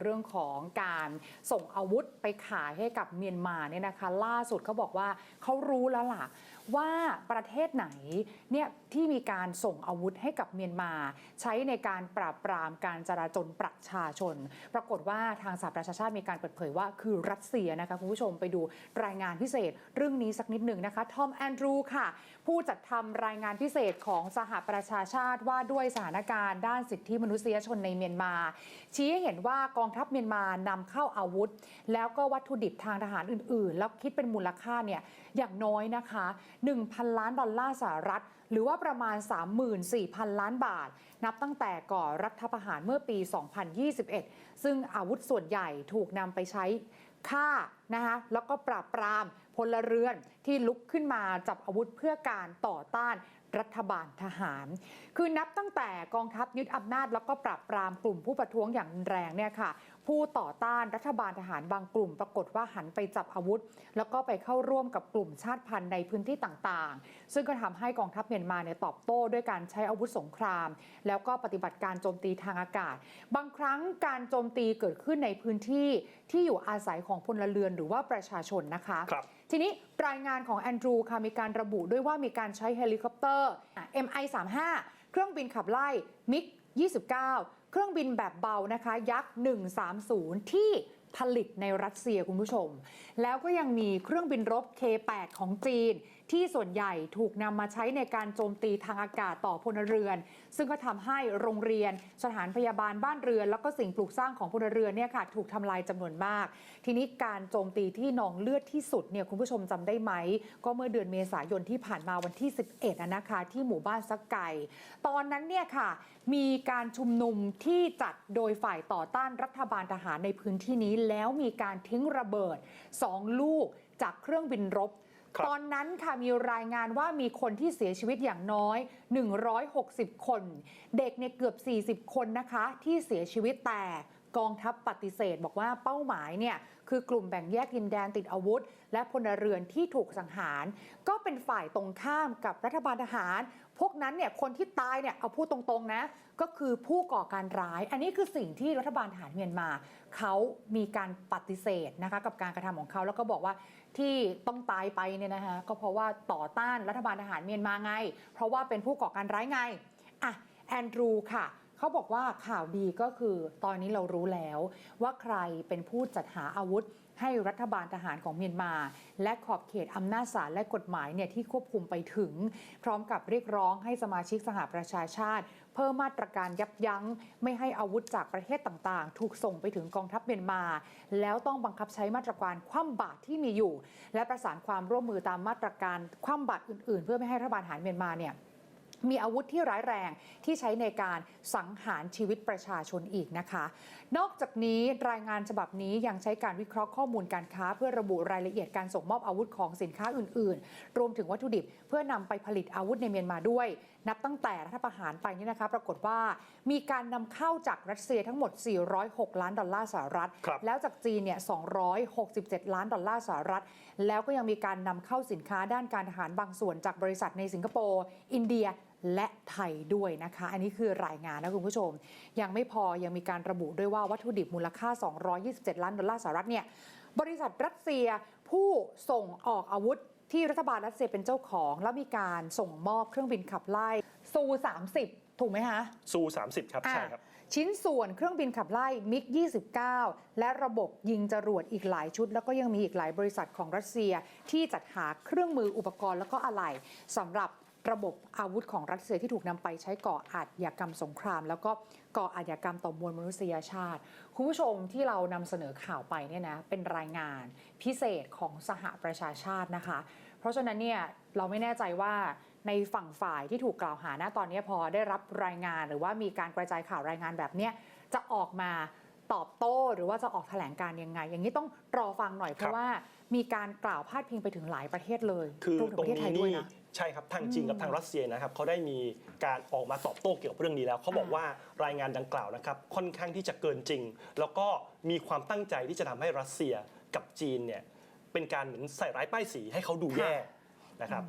เรื่องของการส่งอาวุธไปขายให้กับเมียนมาเนี่ยนะคะ ล่าสุดเขาบอกว่าเขารู้แล้วล่ะว่าประเทศไหนเนี่ย ที่มีการส่งอาวุธให้กับเมียนมา ใช้ในการปราบปรามการจราจนประชาชน ปรากฏว่าทางสหประชาชาติมีการเปิดเผยว่าคือรัสเซียนะคะคุณผู้ชมไปดูรายงานพิเศษเรื่องนี้สักนิดหนึ่งนะคะทอมแอนดรูค่ะ ผู้จัดทำรายงานพิเศษของสหประชาชาติว่าด้วยสถานการณ์ด้านสิทธิมนุษยชนในเมียนมา ชี้ให้เห็นว่ากองทัพเมียนมานำเข้าอาวุธ แล้วก็วัตถุดิบทางทหารอื่น ๆ แล้วคิดเป็นมูลค่าเนี่ยอย่างน้อยนะคะ 1,000 ล้านดอลลาร์สหรัฐ หรือว่าประมาณ 34,000 ล้านบาท นับตั้งแต่ก่อรัฐประหารเมื่อปี 2021 ซึ่งอาวุธส่วนใหญ่ถูกนำไปใช้ฆ่านะคะแล้วก็ปราบปรามพลเรือนที่ลุกขึ้นมาจับอาวุธเพื่อการต่อต้าน รัฐบาลทหาร คือนับตั้งแต่กองทัพยึดอำนาจแล้วก็ปราบปรามกลุ่มผู้ประท้วงอย่างแรงเนี่ยค่ะ ผู้ต่อต้านรัฐบาลทหารบางกลุ่มปรากฏว่าหันไปจับอาวุธ แล้วก็ไปเข้าร่วมกับกลุ่มชาติพันธุ์ในพื้นที่ต่างๆ ซึ่งก็ทำให้กองทัพเมียนมาเนี่ยตอบโต้ด้วยการใช้อาวุธสงคราม แล้วก็ปฏิบัติการโจมตีทางอากาศ บางครั้งการโจมตีเกิดขึ้นในพื้นที่ที่อยู่อาศัยของพลเรือนหรือว่าประชาชนนะคะครับ ทีนี้รายงานของแอนดรูค่ะมีการระบุด้วยว่ามีการใช้เฮลิคอปเตอร์ MI35 เครื่องบินขับไล่มิก29 เครื่องบินแบบเบานะคะยักษ์ 130 ที่ผลิตในรัสเซียคุณผู้ชม แล้วก็ยังมีเครื่องบินรบ K8 ของจีน ที่ส่วนใหญ่ถูกนำมาใช้ในการโจมตีทางอากาศต่อพลเรือน ซึ่งก็ทำให้โรงเรียน สถานพยาบาลบ้านเรือน แล้วก็สิ่งปลูกสร้างของพลเรือนเนี่ยค่ะถูกทำลายจำนวนมาก ทีนี้การโจมตีที่นองเลือดที่สุดเนี่ยคุณผู้ชมจำได้ไหม ก็เมื่อเดือนเมษายนที่ผ่านมาวันที่ 11อนะคะที่หมู่บ้านสักไก่ ตอนนั้นเนี่ยค่ะมีการชุมนุมที่จัดโดยฝ่ายต่อต้านรัฐบาลทหารในพื้นที่นี้แล้วมีการทิ้งระเบิด 2 ลูกจากเครื่องบินรบ ตอนนั้นค่ะมีรายงานว่ามีคนที่เสียชีวิตอย่างน้อย 160 คน เด็กเนี่ยเกือบ 40 คนนะคะ ที่เสียชีวิตแต่กองทัพปฏิเสธบอกว่าเป้าหมายเนี่ย คือกลุ่มแบ่งแยกดินแดนติดอาวุธ และพลเรือนที่ถูกสังหาร ก็เป็นฝ่ายตรงข้ามกับรัฐบาลทหาร พวกนั้นเนี่ยคนที่ตายเนี่ยเอาพูดตรงๆนะ ก็คือผู้ก่อการร้าย อันนี้คือสิ่งที่รัฐบาลทหารเมียนมาเขามีการปฏิเสธนะคะกับการกระทำของเขาแล้วก็บอกว่าที่ต้องตายไปเนี่ยนะคะก็เพราะว่าต่อต้านรัฐบาลทหารเมียนมาไง เพราะว่าเป็นผู้ก่อการร้ายไงอะแอนดรูค่ะ เขาบอกว่าข่าวดีก็คือตอนนี้เรารู้แล้วว่าใครเป็นผู้จัดหาอาวุธให้รัฐบาลทหารของเมียนมา และขอบเขตอำนาจศาลและกฎหมายเนี่ยที่ควบคุมไปถึง พร้อมกับเรียกร้องให้สมาชิกสหประชาชาติ เพิ่มมาตรการยับยั้ง ไม่ให้อาวุธจากประเทศต่างๆ ถูกส่งไปถึงกองทัพเมียนมา แล้วต้องบังคับใช้มาตรการคว่ำบาตรที่มีอยู่ และประสานความร่วมมือตามมาตรการคว่ำบาตรอื่น ๆ เพื่อไม่ให้รัฐบาลทหารเมียนมาเนี่ย มีอาวุธที่ร้ายแรงที่ใช้ในการสังหารชีวิตประชาชนอีกนะคะ นอกจากนี้รายงานฉบับนี้ยังใช้การวิเคราะห์ข้อมูลการค้า เพื่อระบุรายละเอียดการส่งมอบอาวุธของสินค้าอื่น ๆ รวมถึงวัตถุดิบ เพื่อนำไปผลิตอาวุธในเมียนมาด้วย นับตั้งแต่รัฐประหารไปนี่นะคะ ปรากฏว่ามีการนำเข้าจากรัสเซียทั้งหมด 406 ล้านดอลลาร์สหรัฐครับแล้วจากจีนเนี่ย 267 ล้านดอลลาร์สหรัฐ แล้วก็ยังมีการนำเข้าสินค้าด้านการทหารบางส่วนจากบริษัทในสิงคโปร์อินเดีย และไทยด้วยนะคะ อันนี้คือรายงานนะคุณผู้ชม ยังไม่พอยังมีการระบุด้วยว่าวัตถุดิบมูลค่า 227 ล้านดอลลาร์สหรัฐเนี่ยบริษัทรัสเซียผู้ส่งออกอาวุธที่รัฐบาลรัสเซียเป็นเจ้าของ แล้วมีการส่งมอบเครื่องบินขับไล่ซู30 ถูกไหมคะซู30 ครับใช่ครับอะชิ้นส่วนเครื่องบินขับไล่มิก29 และระบบยิงจรวดอีกหลายชุด แล้วก็ยังมีอีกหลายบริษัทของรัสเซียที่จัดหาเครื่องมืออุปกรณ์แล้วก็อะไหล่สำหรับ ระบบอาวุธของรัสเซียที่ถูกนำไปใช้ก่ออาชญากรรมสงคราม แล้วก็ก่ออาชญากรรมต่อมวลมนุษยชาติ คุณผู้ชมที่เรานำเสนอข่าวไปเนี่ยนะเป็นรายงานพิเศษของสหประชาชาตินะคะ เพราะฉะนั้นเนี่ยเราไม่แน่ใจว่าในฝั่งฝ่ายที่ถูกกล่าวหานะตอนนี้พอได้รับรายงานหรือว่ามีการกระจายข่าวรายงานแบบเนี้ยจะออกมา ตอบโต้หรือว่าจะออกแถลงการยังไง อย่างนี้ต้องรอฟังหน่อย เพครัราะบว่ามีการกล่าวพาดพิงไปถึงหลายประเทศเลยคือรวมถึงตรปงระเทศไทนี้ยด้วยนี่นะใช่ครับทางจีนกับทางรัสเซียนะครับเขาได้มีการออกมาตอบโต้เกี่ยวกับเรื่องนี้แล้วเขาบอกอ่าว่ารายงานดังกล่าวนะครับ ค่อนข้างที่จะเกินจริง แล้วก็มีความตั้งใจที่จะทำให้รัสเซียกับจีนเนี่ยเป็นการเหมือนใส่ร้ายป้ายสีให้เขาดูแย่นะครับ